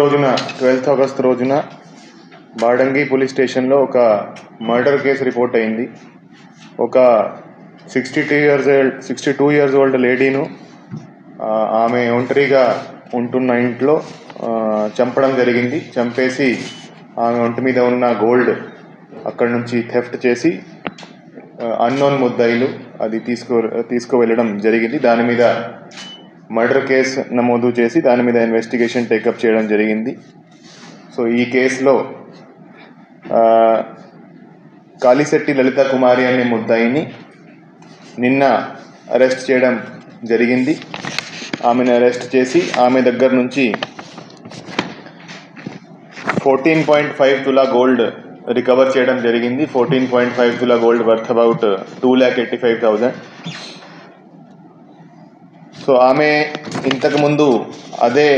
రోజున twelfth August రోజున Badangi police స్టేషన్లో ఒక మర్డర్ కేసు రిపోర్ట్ అయింది. ఒక sixty two years sixty two years old లేడీను ఆమె ఒంటరిగా ఉంటున్న ఇంట్లో చంపడం జరిగింది. చంపేసి ఆమె ఒంటి మీద ఉన్న గోల్డ్ అక్కడ నుంచి థెఫ్ట్ చేసి అన్నోన్ ముద్దాయిలు అది తీసుకో తీసుకువెళ్ళడం జరిగింది. దాని మీద మర్డర్ కేసు నమోదు చేసి దాని మీద ఇన్వెస్టిగేషన్ టేకప్ చేయడం జరిగింది. సో ఈ కేసులో కాళీశెట్టి లలిత కుమారి అనే ముద్దాయిని నిన్న అరెస్ట్ చేయడం జరిగింది. ఆమెను అరెస్ట్ చేసి ఆమె దగ్గర నుంచి ఫోర్టీన్ పాయింట్ ఫైవ్ తులా గోల్డ్ రికవర్ చేయడం జరిగింది. ఫోర్టీన్ పాయింట్ ఫైవ్ తులా gold worth about two lakh eighty five thousand so ఆమె ఇంతకుముందు అదే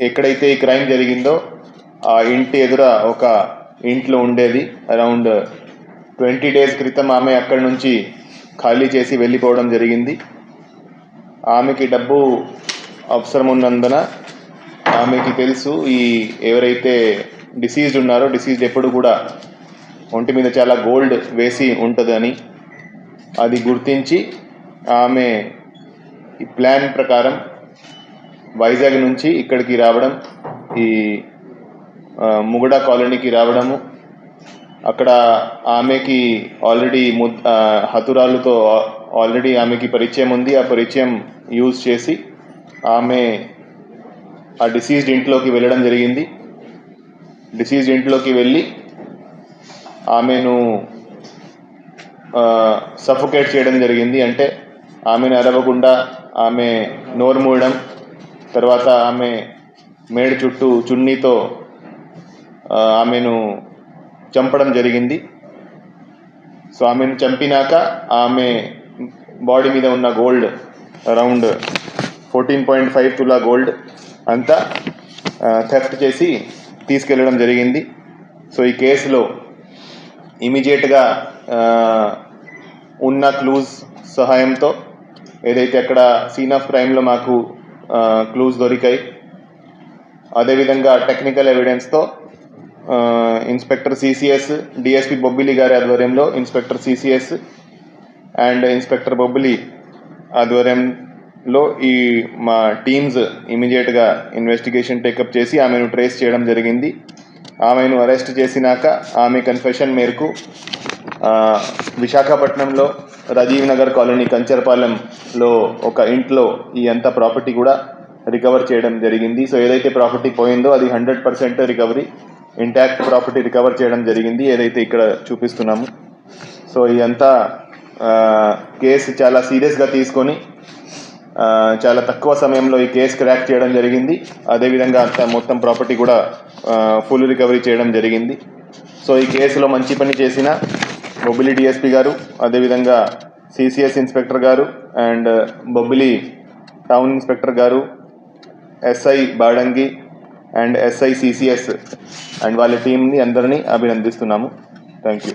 ఎక్కడైతే ఈ క్రైమ్ జరిగిందో ఆ ఇంటి ఎదుర ఒక ఇంట్లో ఉండేది. అరౌండ్ ట్వంటీ డేస్ క్రితం ఆమె అక్కడి నుంచి ఖాళీ చేసి వెళ్ళిపోవడం జరిగింది. ఆమెకి డబ్బు అవసరం ఉన్నందున ఆమెకి తెలుసు ఈ ఎవరైతే డిసీజ్డ్ ఉన్నారో డిసీజ్డ్ ఎప్పుడు కూడా ఒంటి మీద చాలా గోల్డ్ వేసి ఉంటుందని అది గుర్తించి ఆమె ఈ ప్లాన్ ప్రకారం వైజాగ్ నుంచి ఇక్కడికి రావడం ఈ ఆ, ముగడ కాలనీకి రావడము అక్కడ ఆమెకి ఆల్రెడీ ము హతురాలుతో హతురాలతో ఆల్రెడీ ఆమెకి పరిచయం ఉంది. ఆ పరిచయం యూజ్ చేసి ఆమె ఆ డిసీజ్డ్ ఇంట్లోకి వెళ్ళడం జరిగింది. డిసీజ్డ్ ఇంట్లోకి వెళ్ళి ఆమెను సఫోకేట్ చేయడం జరిగింది. అంటే ఆమెను అరవకుండా ఆమె నోరు మూయడం తర్వాత ఆమె మేడ చుట్టూ చున్నీతో ఆమెను చంపడం జరిగింది. సో ఆమెను చంపినాక ఆమె బాడీ మీద ఉన్న gold around fourteen point five తులా గోల్డ్ అంతా థెఫ్ట్ చేసి తీసుకెళ్ళడం జరిగింది. సో ఈ కేసులో ఇమీడియట్గా ఉన్న క్లూజ్ సహాయంతో ఏదైతే అక్కడ సీన్ ఆఫ్ క్రైమ్లో మాకు క్లూస్ దొరికాయి అదేవిధంగా టెక్నికల్ ఎవిడెన్స్తో ఇన్స్పెక్టర్ సిసిఎస్ డిఎస్పి బొబ్బిలి గారి ఆధ్వర్యంలో inspector CCS and inspector Bobbili ఆధ్వర్యంలో ఈ మా టీమ్స్ ఇమీడియట్గా ఇన్వెస్టిగేషన్ టేకప్ చేసి ఆమెను ట్రేస్ చేయడం జరిగింది. ఆమెను అరెస్ట్ చేసినాక ఆమె కన్ఫెషన్ మేరకు విశాఖపట్నంలో రాజీవ్ నగర్ కాలనీ కంచర్పాలెంలో ఒక ఇంట్లో ఈ అంత ప్రాపర్టీ కూడా రికవర్ చేయడం జరిగింది. సో ఏదైతే ప్రాపర్టీ పోయిందో అది hundred percent recovery intact property recover చేయడం జరిగింది ఏదైతే ఇక్కడ చూపిస్తున్నాము. సో ఈ అంతా కేసు చాలా సీరియస్గా తీసుకొని చాలా తక్కువ సమయంలో ఈ కేసు క్రాక్ చేయడం జరిగింది. అదేవిధంగా అంత మొత్తం ప్రాపర్టీ కూడా ఫుల్ రికవరీ చేయడం జరిగింది. సో ఈ కేసులో మంచి పని చేసిన బొబ్బిలి డిఎస్పి గారు అదేవిధంగా సిసిఎస్ ఇన్స్పెక్టర్ గారు and uh, Bobbili town inspector గారు SI Badangi and SI CCS and వాళ్ళ టీంని అందరినీ అభినందిస్తున్నాము. Thank you